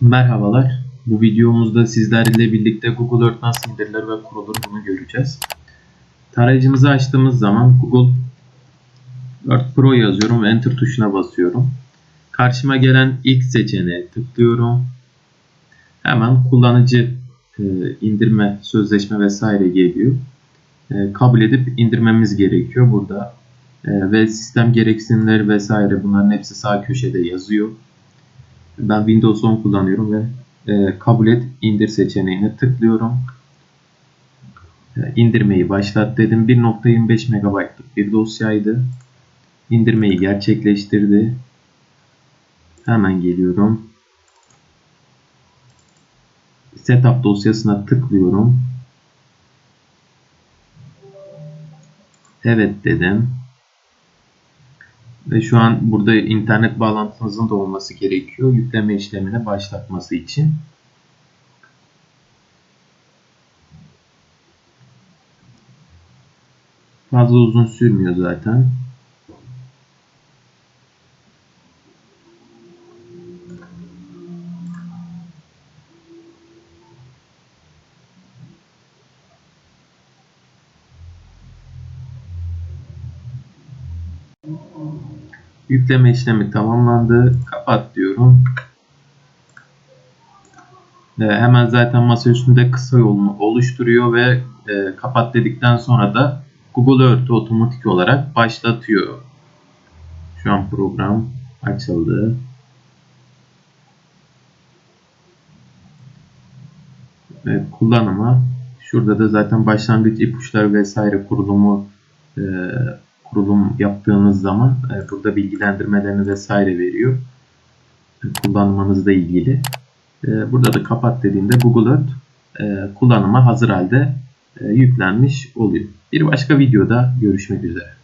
Merhabalar. Bu videomuzda sizlerle birlikte Google Earth nasıl indirilir ve kurulur bunu göreceğiz. Tarayıcımızı açtığımız zaman Google Earth Pro yazıyorum ve Enter tuşuna basıyorum. Karşıma gelen ilk seçeneğe tıklıyorum. Hemen kullanıcı e, indirme, sözleşme vesaire geliyor. E, kabul edip indirmemiz gerekiyor burada. Ve sistem gereksinimleri vesaire bunların hepsi sağ köşede yazıyor. Ben Windows 10 kullanıyorum ve e, kabul et indir seçeneğine tıklıyorum. E, indirmeyi başlat dedim. 1.25 MB'lık bir dosyaydı. İndirmeyi gerçekleştirdi. Hemen geliyorum. Setup dosyasına tıklıyorum. Evet dedim. Ve şu an burada internet bağlantınızın da olması gerekiyor. Yükleme işlemini başlatması için. Fazla uzun sürmüyor zaten. Yükleme işlemi tamamlandı. Kapat diyorum. Ee, hemen zaten masa üstünde kısa yolunu oluşturuyor ve e, kapat dedikten sonra da Google Earth'ü otomatik olarak başlatıyor. Şu an program açıldı. Evet, kullanıma şurada da zaten başlangıç ipuçları vesaire kurulumu e, kurulum yaptığınız zaman e, burada bilgilendirmelerini vesaire veriyor. Kullanmanızla ilgili. E, burada da kapat dediğimde Google Earth e, kullanıma hazır halde yüklenmiş oluyor. Bir başka videoda görüşmek üzere.